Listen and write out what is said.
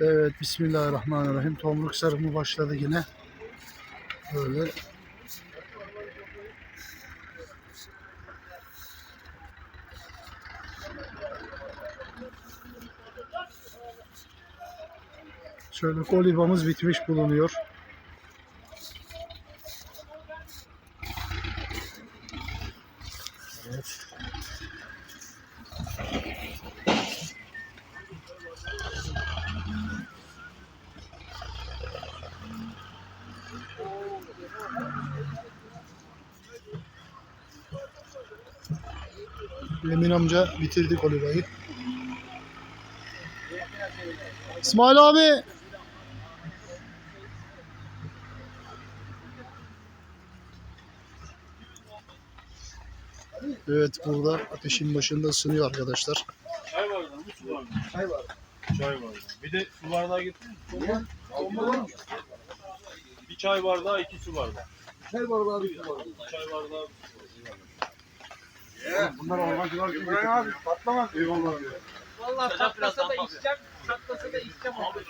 Evet Bismillahirrahmanirrahim. Tomruk sarımı başladı yine. Böyle. Şöyle kolibamız bitmiş bulunuyor. Evet. Emin amca bitirdi kolibayı. İsmail abi. Evet burada ateşin başında ısınıyor arkadaşlar. Çay bardağı mı su bardağı? Çay bardağı. Çay bardağı. Bir de su bardağı getirir misin? Bir çay bardağı, iki su bardağı. Çay bardağı bir su bardağı. Bir çay bardağı. Bunlar ormancılar gibi. İbrahim abi patlamaz. Eyvallah. Vallahi çatlasa da içeceğim, çatlasa da içeceğim abi.